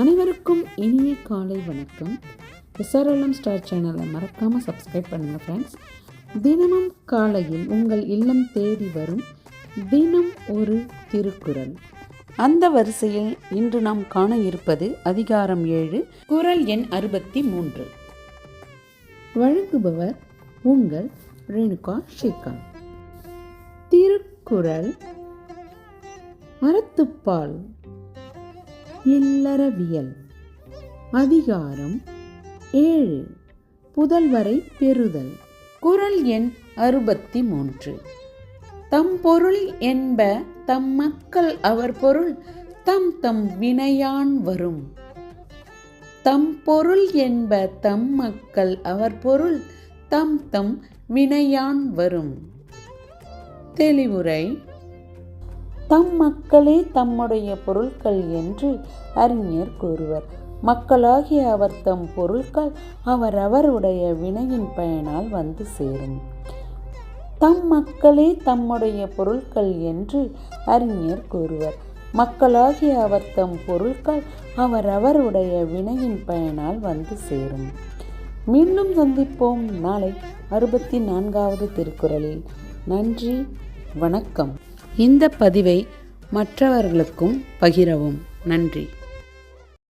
அனைவருக்கும் இனிய காலை வணக்கம். எஸ்ஆர்எல்எம் ஸ்டார் சேனலை மறக்காமல் சப்ஸ்கிரைப் பண்ணுங்கள் ஃப்ரெண்ட்ஸ் தினமும் காலையில் உங்கள் இல்லம் தேடி வரும் தினம் ஒரு திருக்குறள். அந்த வரிசையில் இன்று நாம் காண இருப்பது அதிகாரம் ஏழு குறள் எண் அறுபத்தி மூன்று வழங்குபவர் உங்கள் ரேணுகா ஸ்ரீகாந்த். திருக்குறள் மரத்துப்பால் இல்லறவியல். அதிகாரம் ஏழு. புதல்வரை பெறுதல். குறள் எண் அறுபத்தி மூன்று தம் பொருள் என்ப தம் மக்கள் அவர் பொருள் தம் தம் வினையான் வரும். தம் பொருள் என்ப தம் மக்கள் அவர் பொருள் தம் தம் வினையான் வரும். தெளிவுரை தம் மக்களே தம்முடைய பொருட்கள் என்று அறிஞர் கூறுவர். மக்களாகிய அவர் தம் பொருட்கள் அவரவருடைய வினையின் பயனால் வந்து சேரும். தம் மக்களே தம்முடைய பொருட்கள் என்று அறிஞர் கூறுவர். மக்களாகிய அவர் தம் பொருட்கள் அவரவருடைய வினையின் பயனால் வந்து சேரும். மீண்டும் சந்திப்போம் நாளை அறுபத்தி நான்காவது திருக்குறளில். நன்றி வணக்கம். இந்த பதிவை மற்றவர்களுக்கும் பகிரவும். நன்றி.